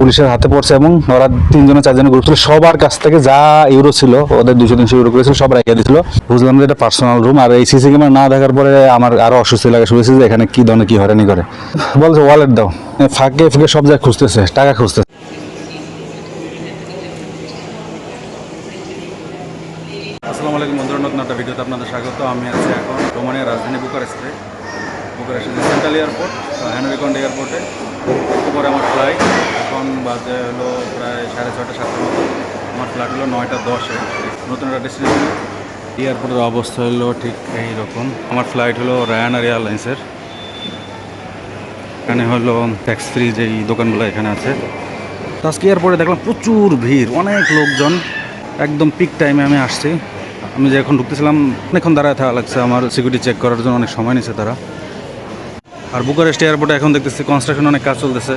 পুলিশের হাতে পড়ছে এবং ওরা তিনজনে চারজনে গ্রুপ ছিল। সবার কাছ থেকে যা ইউরো ছিল, ওদের দুশো তিনশো ইউরো করেছিল সব রেখে দিয়েছিল। বুঝলাম যে এটা পার্সোনাল রুম আর এই সিসি ক্যামেরা না দেখার পরে আমার আরও অস্বস্তি লাগে, শুনেছি যে এখানে কি ধরনের, কি হয়রানি করে। বলছে ওয়ালেট দাও। ফাঁকে ফুঁকে সব জায়গায় খুঁজতেছে, টাকা খুঁজতেছে। আমি আছি এখন রোমানিয়ার রাজধানী বুকারেস্টে। বুকারেস্টের সেন্ট্রাল এয়ারপোর্ট হ্যানোরিকন্ড এয়ারপোর্টে। একটু পরে আমার ফ্লাইট এখন বাজে হলো প্রায় সাড়ে ছটা সাতটার মতো। আমার ফ্লাইট হলো নয়টা দশে। নতুন একটা ডেস্টিনেশন এয়ারপোর্টের অবস্থা হলো ঠিক এই রকম আমার ফ্লাইট হলো রায়ানার এয়ারলাইন্সের এখানে হলো ট্যাক্স ফ্রি যেই দোকানগুলো এখানে আছে। আজকে এয়ারপোর্টে দেখলাম প্রচুর ভিড়, অনেক লোকজন। একদম পিক টাইমে আমি আসছি। আমি যে এখন ঢুকতেছিলাম, অনেকক্ষণ দাঁড়ায় থাকা লাগছে। আমার সিকিউরিটি চেক করার জন্য অনেক সময় নিছে তারা। আর বুকারেস্ট এয়ারপোর্টে এখন দেখতেছি কনস্ট্রাকশন অনেক কাজ চলতেছে।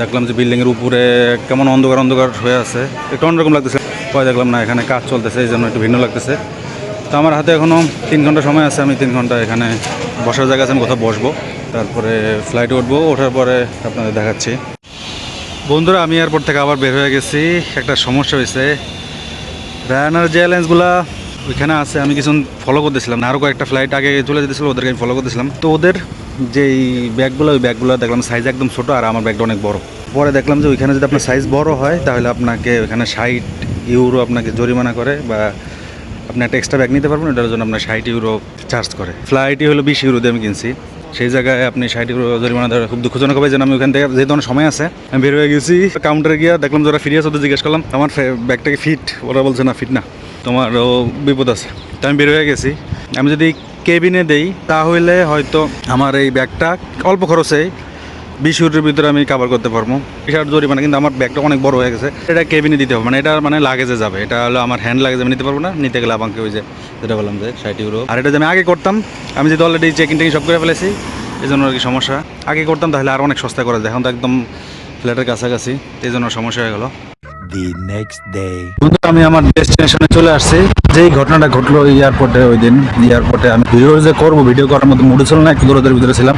দেখলাম যে বিল্ডিংয়ের উপরে কেমন অন্ধকার অন্ধকার হয়ে আছে। একটু অন্যরকম লাগতেছে। পরে দেখলাম না, এখানে কাজ চলতেছে, এই জন্য একটু ভিন্ন লাগতেছে। তো আমার হাতে এখনও তিন ঘণ্টা সময় আছে, আমি তিন ঘণ্টা এখানে বসার জায়গা আছে, আমি কোথাও বসবো। তারপরে ফ্লাইটে উঠবো, ওঠার পরে আপনাদের দেখাচ্ছি। বন্ধুরা, আমি এয়ারপোর্ট থেকে আবার বের হয়ে গেছি। একটা সমস্যা হয়েছে। রায়ানার যে এয়ারলাইন্সগুলা ওইখানে আছে, আমি কিছু ফলো করতেছিলাম আরও কয়েকটা ফ্লাইট আগে চলে যেতেছিল, ওদেরকে আমি ফলো করতেছিলাম। তো ওদের যেই ব্যাগগুলো, ওই ব্যাগগুলো দেখলাম সাইজ একদম ছোটো আর আমার ব্যাগটা অনেক বড়। পরে দেখলাম যে ওইখানে যদি আপনার সাইজ বড় হয়, তাহলে আপনাকে ওইখানে ষাট ইউরো আপনাকে জরিমানা করে বা আপনি একটা এক্সট্রা ব্যাগ নিতে পারবেন, ওটার জন্য আপনার ষাট ইউরো চার্জ করে। ফ্লাইটই হলো বিশ ইউরো দিয়ে আমি কিনছি। সেই জায়গায় আপনি ষাট ইউরো জরিমানা দেওয়া খুব দুঃখজনক হবে যেন আমি ওখান থেকে যেহেতু অনেক সময় আছে, আমি বের হয়ে গেছি। কাউন্টারে গিয়ে দেখলাম যারা ফিরিয়ে ওদের জিজ্ঞেস করলাম, আমার ব্যাগটাকে ফিট ওরা বলছে, না ফিট না। তোমারও বিপদ আছে। তো আমি বের হয়ে গেছি। আমি যদি কেবিনে দেই, তাহলে হয়তো আমার এই ব্যাগটা অল্প খরচে বিশ ইউরোর ভিতরে আমি কাভার করতে পারব। বিশাল জরিমানা, কিন্তু আমার ব্যাগটা অনেক বড় হয়ে গেছে। এটা কেবিনে দিতে হবে মানে এটা মানে লাগেজে যাবে। এটা হলো আমার হ্যান্ড লাগেজ আমি নিতে পারব না। নিতে গেলে আমাকে ওই যে যেটা বললাম যে ষাট ইউরো আর এটা যে আমি আগে করতাম, আমি যদি অলরেডি চেকিং টেকিং সব করে ফেলেছি এই জন্য আর কি সমস্যা। আগে করতাম, তাহলে আর অনেক সস্তা করে যায়। এখন তো একদম ফ্ল্যাটের কাছাকাছি এই জন্য সমস্যা হয়ে গেলো। The next day. বন্ধু, আমি আমার ডেস্টিনেশনে চলে আসছি। যেই ঘটনাটা ঘটলো এয়ারপোর্টে ওই দিন এয়ারপোর্টে আমি ভিডিও যে করব, ভিডিও করার মতো মুডে ছিল না, একটু দূরদের ভিতরে ছিলাম।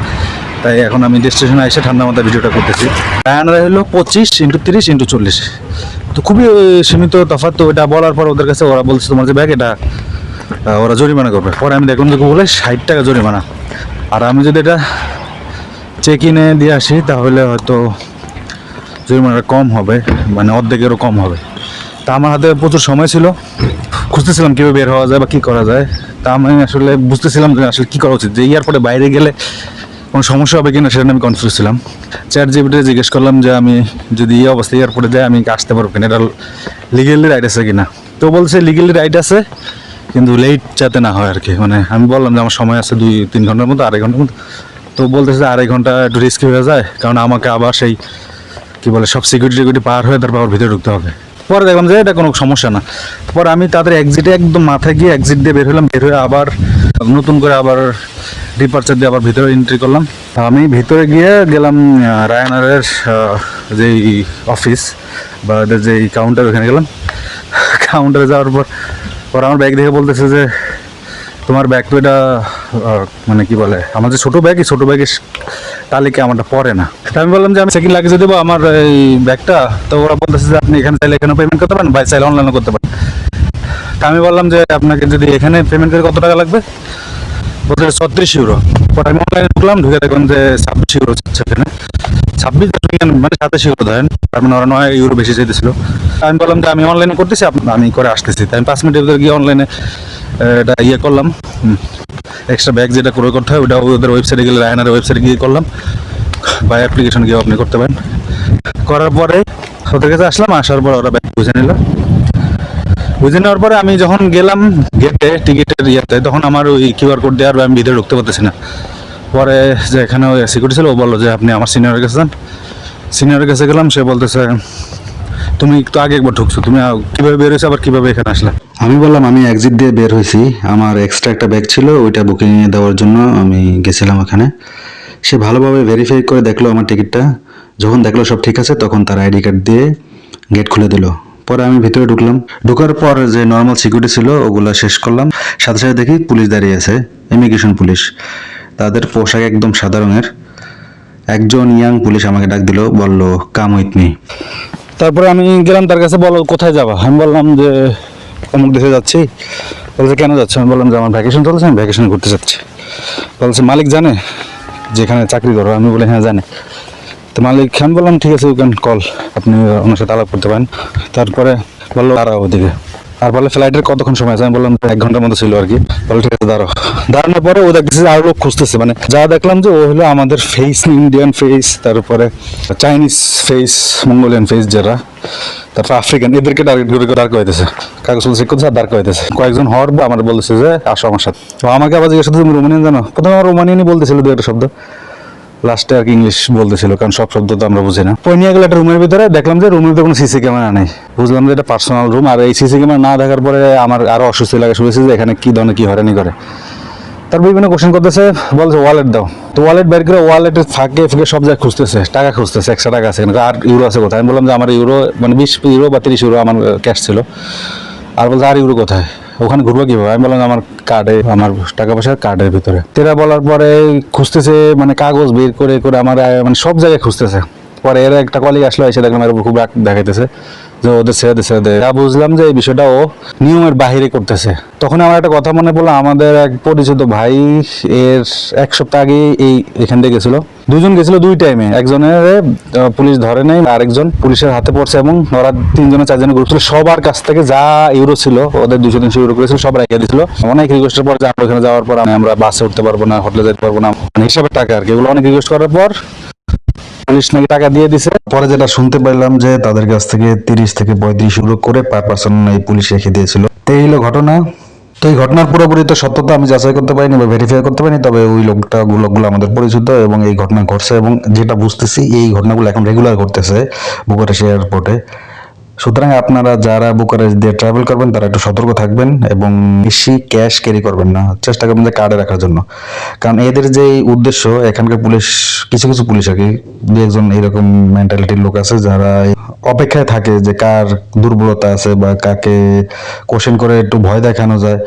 তাই এখন আমি ডেস্টিনেশনে এসে ঠান্ডা মাথায় ভিডিওটা করতেছি। রায়ানরা হলো পঁচিশ ইন্টু তিরিশ ইন্টু চল্লিশ। তো খুবই সীমিত তফাৎ। তো ওটা বলার পর ওদের কাছে ওরা বলছে, তোমার যে ব্যাগ এটা ওরা জরিমানা করবে। পরে আমি দেখলাম যে বলে ষাট টাকা জরিমানা। আর আমি যদি এটা চেক ইনে দিয়ে আসি, তাহলে হয়তো জরিমানাটা কম হবে মানে অর্ধেকেরও কম হবে। তা আমার হাতে প্রচুর সময় ছিল, খুঁজতেছিলাম কীভাবে বের হওয়া যায় বা কী করা যায়। তা আমি আসলে বুঝতেছিলাম যে আসলে কী করা উচিত, যে এয়ারপোর্টে বাইরে গেলে কোনো সমস্যা হবে কিনা সেটা আমি কনফিউজ ছিলাম। চ্যাট জিবিতে জিজ্ঞেস করলাম যে আমি যদি এই অবস্থায় এয়ারপোর্টে যাই, আমি আসতে পারব কিনা? এটা লিগেলি রাইট আছে কিনা? তো বলছে লিগেলি রাইট আছে, কিন্তু লেট যাতে না হয় আর কি মানে আমি বললাম যে আমার সময় আছে দুই, তিন ঘণ্টার মতো, আড়াই ঘণ্টার মতো। তো বলতেছে আড়াই ঘণ্টা একটু রিস্কি হয়ে যায়, কারণ আমাকে আবার সেই কি বলে, সব সিকিউরিটি টিকিউরিটি পার হয়ে তারপর আবার ভিতরে ঢুকতে হবে। পরে দেখলাম যে এটা কোনো সমস্যা না। পরে আমি তাদের এক্সিটে একদম মাথায় গিয়ে এক্সিট দিয়ে বের হলাম, বের হয়ে আবার নতুন করে আবার ডিপার্চার দিয়ে আবার ভিতরে এন্ট্রি করলাম। তা আমি ভিতরে গিয়ে গেলাম রায়ানারের যেই অফিস বা যেই কাউন্টার ওখানে গেলাম। কাউন্টারে যাওয়ার পর পর আমার ব্যাগ দেখে বলতেছে যে তোমার ব্যাগ তো এটা মানে কি বলে, আমার যে ছোটো ব্যাগ এই ছোটো ব্যাগের তালিকা আমারটা পড়ে না। তা আমি বললাম যে আমি সেকেন্ড লাগেজে দেবো আমার এই ব্যাগটা, তো ওরা বলতেছে যে আপনি এখানে চাইলে এখানে পেমেন্ট করতে পারেন, বা চাইলে অনলাইনে করতে পারেন। তা আমি বললাম যে আপনাকে যদি এখানে পেমেন্ট করে কত টাকা লাগবে? বলতে ছত্রিশ ইউরো পরে আমি অনলাইনে ঢুকলাম, ঢুকে দেখলাম যে ছাব্বিশ ইউরো এখানে। ছাব্বিশ মানে সাতাশ ইউরো ধরেন, তার মানে ওরা নয় ইউরো বেশি চাইতেছিল। আমি বললাম যে আমি অনলাইনে করতেছি আমি করে আসতেছি। তাই আমি পাঁচ মিনিটের ভিতরে গিয়ে অনলাইনে এটা ইয়ে করলাম এক্সট্রা ব্যাগ যেটা করে করতে হয় ওটা ওদের ওয়েবসাইটে গেলে রায়নার ওয়েবসাইটে গিয়ে করলাম। বা অ্যাপ্লিকেশন গিয়ে আপনি করতে পারেন। করার পরে ওদের কাছে আসলাম, আসার পর ওরা ব্যাগ বুঝে নিল। বুঝে নেওয়ার পরে আমি যখন গেলাম গেটে টিকিটের ইয়েতে, তখন আমার ওই কিউআর কোড দেওয়ার আমি ভিতরে ঢুকতে পারতেছি না। পরে যে এখানে ওই সিকিউরিটি ছিল, ও বলল যে, আপনি আমার সিনিয়রের কাছে যান। সিনিয়রের কাছে গেলাম, সে বলতেছে, তুমি একটু আগে একবার ঢুকছো, তুমি কীভাবে বের হয়েছো, আবার কীভাবে এখানে আসলে? আমি বললাম, আমি এক্সিট দিয়ে বের হয়েছি। আমার এক্সট্রা একটা ব্যাগ ছিল, ওইটা বুকিং দেওয়ার জন্য আমি গেছিলাম ওখানে। সে ভালোভাবে ভেরিফাই করে দেখল আমার টিকিটটা যখন দেখল সব ঠিক আছে, তখন তার আইডি কার্ড দিয়ে গেট খুলে দিল। পরে আমি ভিতরে ঢুকলাম। ঢোকার পর যে নর্মাল সিকিউরিটি ছিল, ওগুলো শেষ করলাম। সাথে সাথে দেখি পুলিশ দাঁড়িয়ে আছে ইমিগ্রেশন পুলিশ। তাদের পোশাক একদম সাদা রঙের। একজন ইয়াং পুলিশ আমাকে ডাক দিল, বলল, কাম উইথ মি। তারপরে আমি গেলাম তার কাছে, বলো, কোথায় যাবা? আমি বললাম যে, অমুক দেশে যাচ্ছি। বলছে কেন যাচ্ছ? আমি বললাম যে, আমার ভ্যাকেশন চলছে, আমি ভ্যাকেশন করতে যাচ্ছি। বলছে, মালিক জানে, যেখানে চাকরি করো। আমি বলে হ্যাঁ জানে। তো মালিক আমি বললাম ঠিক আছে ইউ ক্যান কল আপনি ওনার সাথে আলাপ করতে পারেন। তারপরে বলল দাঁড়াও ওদিকে। আর বলে ফ্লাইটের কতক্ষণ সময় আছে? আমি বললাম এক ঘণ্টার মতো ছিল আর কি। বলে ঠিক আছে দাঁড়াও। দাঁড়ানোর পরে ও দেখতেছে আরও লোক খুঁজতেছে। মানে যা দেখলাম যে ও হলো আমাদের ফেস ইন্ডিয়ান ফেস তারপরে চাইনিজ ফেস মঙ্গোলিয়ান ফেস যারা তারপর আফ্রিকান এদেরকে টার্গেট করে ডার্ক হইতেছে কাগজ চেক আর ডার্ক হইতেছে কয়েকজন হওয়ার পর আমার বলতেছে যে আসো আমার সাথে। তো আমাকে আবার জিজ্ঞাসা করছে, তুমি রোমানিয়ান জানো? প্রথমে আমার রোমানিয়ানই বলতেছিল দু একটা শব্দ। লাস্টে আর কি ইংলিশ বলতেছিল, কারণ সব শব্দ তো আমরা বুঝি না। ওই নিয়ে গেলে একটা রুমের ভিতরে দেখলাম যে রুমের ভিতরে কোনো সিসি ক্যামেরা নেই। বুঝলাম যে এটা পার্সোনাল রুম আর এই সিসি ক্যামেরা না দেখার পরে আমার আরও অসুস্থ লাগা, শুনেছি যে এখানে কী ধরনের, কি হয়রানি করে। তার বিভিন্ন কোশ্চেন করতেছে, বলছে ওয়ালেট দাও। তো ওয়ালেট বের করে ওয়ালেটের ফাঁকে ফুঁকে সব জায়গায় খুঁজতেছে, টাকা খুঁজতেছে একশো টাকা আছে আর ইউরো আছে কোথায়? আমি বললাম যে আমার ইউরো মানে বিশ ইউরো বা তিরিশ ইউরো আমার ক্যাশ ছিল। আর বলছে, আর ইউরো কোথায়? ওখানে ঘুরবো কীভাবে? আমি বললাম আমার কার্ডে আমার টাকা পয়সার কার্ডের ভিতরে। তেরা বলার পরে খুঁজতেছে মানে কাগজ বের করে করে আমার মানে সব জায়গায় খুঁজতেছে। পরে এর একটা কলিগ আসলো, এসে দেখলাম এর খুব রাগ দেখাইতেছে। যে ওদের ছেড়ে দে ছেড়ে দে। বুঝলাম যে এই বিষয়টা ও নিয়মের বাহিরে করতেছে। তখন আমার একটা কথা মনে পড়ল, আমাদের এক পরিচিত ভাই, এর এক সপ্তাহ আগে এই এখান থেকে গেছিল। দুজন গেছিল দুই টাইমে একজনের পুলিশ ধরে নেই আরেকজন পুলিশের হাতে পড়ছে এবং ওরা তিনজনে, চারজনে গ্রুপ ছিল সবার কাছ থেকে যা ইউরো ছিল, ওদের দুশো তিনশো ইউরো করেছিল সব রেখে দিয়েছিল অনেক রিকোয়েস্টের পর যে আমরা ওখানে যাওয়ার পর আমি- আমরা বাসে উঠতে পারব না হোটেলে যেতে পারব না মানে হিসাবের টাকা আর কি। এগুলো অনেক রিকোয়েস্ট করার পর পুলিশ নাকি টাকা দিয়ে দিছে। পরে যেটা শুনতে পাইলাম যে তাদের কাছ থেকে তিরিশ থেকে পঁয়ত্রিশ ইউরো করে পার পার্সন এই পুলিশ রেখে দিয়েছিল। তো এই হলো ঘটনা। তো এই ঘটনার পুরোপুরি তো সত্যতা আমি যাচাই করতে পারিনি বা ভেরিফাই করতে পারিনি, তবে ওই লোকটা লোকগুলো আমাদের পরিচিত এবং এই ঘটনা ঘটছে এবং যেটা বুঝতেছি এই ঘটনাগুলো এখন রেগুলার ঘটতেছে বুকারেশিয়া এয়ারপোর্টে সুতরাং আপনারা যারা বুকারেজ দিয়ে ট্রাভেল করবেন, তারা একটু সতর্ক থাকবেন এবং বেশি ক্যাশ ক্যারি করবেন না। চেষ্টা করবেন যে কার্ডে রাখার জন্য। কারণ এদের যে উদ্দেশ্য, এখানকার পুলিশ, কিছু কিছু পুলিশ আর কি, দু একজন এরকম মেন্টালিটির লোক আছে যারা অপেক্ষায় থাকে যে কার দুর্বলতা আছে বা কাকে কোশ্চেন করে একটু ভয় দেখানো যায়।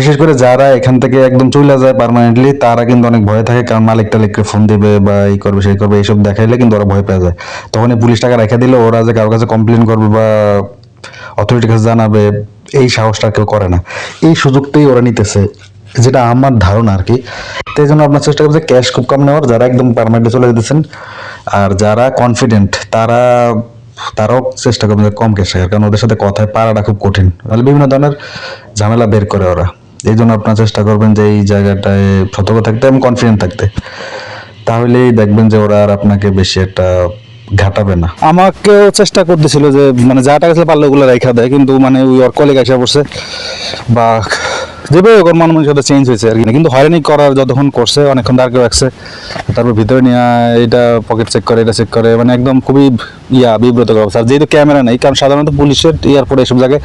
বিশেষ করে যারা এখান থেকে একদম চলে যায় পার্মানেন্টলি তারা কিন্তু অনেক ভয় থাকে, কারণ মালিক টালিককে ফোন দেবে বা এই করবে, সেই করবে, এইসব দেখাইলে কিন্তু ওরা ভয় পেয়ে যায়। তখন এই পুলিশ টাকা রেখে দিলে ওরা যে কারোর কাছে কমপ্লেন করবে বা অথরিটির কাছে জানাবে, এই সাহসটা কেউ করে না। এই সুযোগটাই ওরা নিতেছে, যেটা আমার ধারণা আর কি। তাই জন্য আপনার চেষ্টা করছে ক্যাশ খুব কম নেওয়ার, যারা একদম পারমানেন্টলি চলে যেতেছেন, আর যারা কনফিডেন্ট তারা, তারাও চেষ্টা করবেন যে কম ক্যাশ রাখার কারণ ওদের সাথে কথায় পারাটা খুব কঠিন। তাহলে বিভিন্ন ধরনের ঝামেলা বের করে ওরা। এই জন্য আপনার চেষ্টা করবেন যে এই জায়গাটায় সতর্ক থাকতে এবং কনফিডেন্ট থাকতে। তাহলেই দেখবেন যে ওরা আর আপনাকে বেশি একটা ঘাটাবে না। আমাকেও চেষ্টা করতেছিল যে মানে যা টাকা ছিল পারলে ওগুলো রেখা দেয়, কিন্তু মানে ওই ওর কলিগ এসে বসে, বা যেভাবে ওর মান মানসিকতা চেঞ্জ হয়েছে আর কি কিন্তু হয়রানি করার যতক্ষণ করছে, অনেকক্ষণ দাঁড় করে রাখছে, তারপর ভিতরে নিয়ে এটা পকেট চেক করে, এটা চেক করে মানে একদম খুবই ইয়া, বিব্রতকর অবস্থা। যেহেতু ক্যামেরা নেই, কারণ সাধারণত পুলিশের এয়ারপোর্টে এসব জায়গায়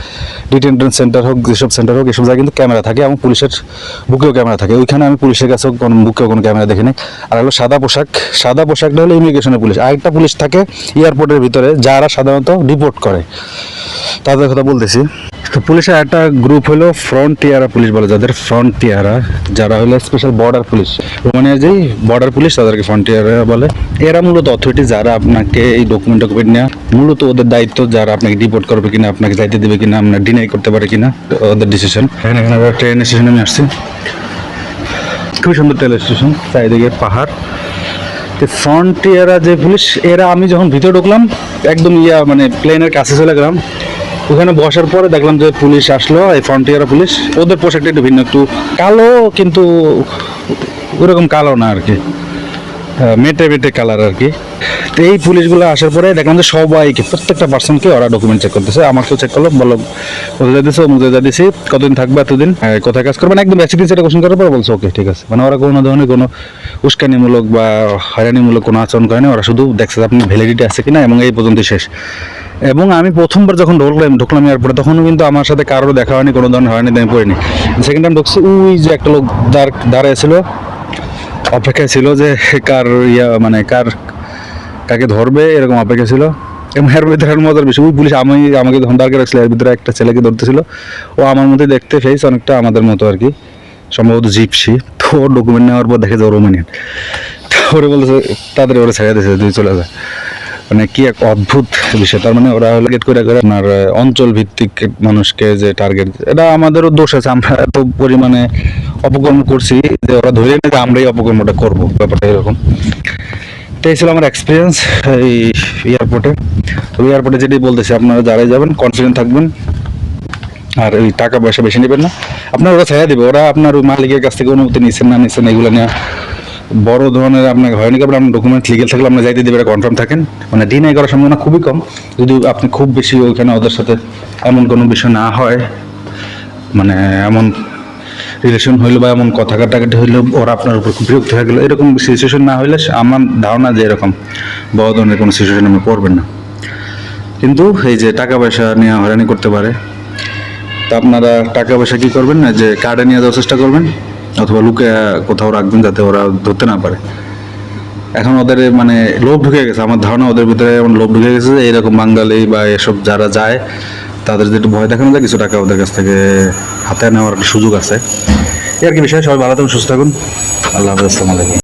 ডিটেনশন সেন্টার হোক যেসব সেন্টার হোক, এসব জায়গায় কিন্তু ক্যামেরা থাকে এবং পুলিশের বুকেও ক্যামেরা থাকে। ওইখানে আমি পুলিশের কাছেও কোনো বুকেও কোনো ক্যামেরা দেখিনি আর হলো সাদা পোশাক, সাদা পোশাকটা হলো ইমিগ্রেশনের পুলিশ। আরেকটা পুলিশ থাকে এয়ারপোর্টের ভিতরে, যারা সাধারণত রিপোর্ট করে। তাদের কথা বলতেছি। তো পুলিশের একটা গ্রুপ হলো ফ্রন্টিয়ারা পুলিশ বলে যাদের ফ্রন্টিয়ারা যারা হলো স্পেশাল বর্ডার পুলিশ রোমানিয়ার যেই বর্ডার পুলিশ তাদেরকে ফ্রন্টিয়ারা বলে। এরা মূলত অথরিটি যারা আপনাকে এই ডকুমেন্ট ডকুমেন্ট নেওয়া মূলত ওদের দায়িত্ব যারা আপনাকে ডিপোর্ট করবে কিনা, আপনাকে যাইতে দেবে কিনা আপনার ডিনাই করতে পারে কিনা, ওদের ডিসিশন এখানে এখানে ট্রেন স্টেশনে আমি আসছি। খুবই সুন্দর ট্রেন স্টেশন চারিদিকে পাহাড়। তো ফ্রন্টিয়ারা যে পুলিশ, এরা আমি যখন ভিতরে ঢুকলাম, একদম ইয়া মানে প্লেনের কাছে চলে গেলাম। ওখানে বসার পরে দেখলাম যে পুলিশ আসলো এই ফ্রন্টিয়ারা পুলিশ। ওদের পোশাকটা একটু ভিন্ন একটু কালো কিন্তু ওরকম কালো না আর কি। আহ, মেটে মেটে কালার আর কি। তো এই পুলিশগুলো আসার পরে দেখলাম যে সবাইকে প্রত্যেকটা পার্সনকে ওরা ডকুমেন্ট চেক করতেছে। আমাকেও চেক করল বলল কোথায় দিয়েছে মুদে যা দিয়েছি কতদিন থাকবে এতদিন? আহ, কোথায় কাজ করবেন একদম বেসিক সেটা কোশ্চেন করার পর বলছে ওকে ঠিক আছে। মানে ওরা কোনো ধরনের কোনো উস্কানিমূলক বা হয়রানিমূলক কোনো আচরণ করে না ওরা শুধু দেখছে আপনার ভ্যালিডিটি আছে কিনা এবং এই পর্যন্ত শেষ। এবং আমি প্রথমবার যখন ঢুকলাম ঢুকলাম এয়ারপোর্টে তখনও কিন্তু আমার সাথে কারোর দেখা হয়নি, কোনো ধরনের হয়নি, আমি পড়িনি। সেকেন্ড টাইম ঢুকছি, ওই যে একটা লোক দাঁড়, দাঁড়ায় ছিল, অপেক্ষায় ছিল যে কার ইয়া মানে কার, কাকে ধরবে, এরকম অপেক্ষা ছিল। এবং এর ভিতরে মজার বিষয়, ওই পুলিশ আমি, আমাকে যখন দাঁড় রাখছিল, এর ভিতরে একটা ছেলেকে ধরতেছিল। ও আমার মধ্যে দেখতে ফেস অনেকটা আমাদের মতো আর কি। সম্ভবত জিপসি। তো ওর ডকুমেন্ট নেওয়ার পর দেখে যে রোমানিয়ান তো পরে বলতেছে তাদের ওরা ছেড়ে দিয়েছে, তুই চলে যা। মানে কি এক অদ্ভুত বিষয় তার মানে ওরা টার্গেট করে করে আপনার অঞ্চল ভিত্তিক মানুষকে যে টার্গেট এটা আমাদেরও দোষ আছে, আমরা এত পরিমাণে অপকর্ম করছি যে ওরা ধরে যে আমরাই অপকর্মটা করব, ব্যাপারটা এরকম। তো এই ছিল আমার এক্সপিরিয়েন্স এই এয়ারপোর্টে তো এয়ারপোর্টে যেটি বলতেছি, আপনারা যারাই যাবেন কনফিডেন্ট থাকবেন। আর ওই টাকা পয়সা বেশি নেবেন না। আপনার ওরা ছেড়ে দিবে, ওরা আপনার ওই মালিকের কাছ থেকে অনুমতি নিচ্ছেন না নিচ্ছেন এগুলো নিয়ে বড় ধরনের আপনাকে হয়নি কারণ আপনার ডকুমেন্ট লিগেল থাকলে আপনি যাইতে দেবে কনফার্ম থাকেন। মানে ডিনাই করার সম্ভাবনা খুবই কম। যদি আপনি খুব বেশি ওইখানে ওদের সাথে এমন কোনো বিষয় না হয় মানে এমন রিলেশন হইল বা এমন কথা কাটাকাটি হইল, ওরা আপনার উপর খুব বিরক্ত হয়ে গেলো। এরকম সিচুয়েশন না হইলে আমার ধারণা যে এরকম বড় ধরনের কোনো সিচুয়েশন আপনি পড়বেন না। কিন্তু এই যে টাকা পয়সা নিয়ে হয়রানি করতে পারে, তা আপনারা টাকা পয়সা কী করবেন না, যে কার্ডে নিয়ে যাওয়ার চেষ্টা করবেন? অথবা লুকে কোথাও রাখবেন যাতে ওরা ধরতে না পারে। এখন ওদের মানে লোভ ঢুকে গেছে। আমার ধারণা ওদের ভিতরে এমন লোভ ঢুকে গেছে যে এরকম বাঙালি বা এসব যারা যায়, তাদের একটু ভয় দেখানো যায়, কিছু টাকা ওদের কাছ থেকে হাতে নেওয়ার একটা সুযোগ আছে। এর কি বিষয়, সবাই ভালো থাকুন, সুস্থ থাকুন। আল্লাহ হাফেজ, আসসালামু আলাইকুম।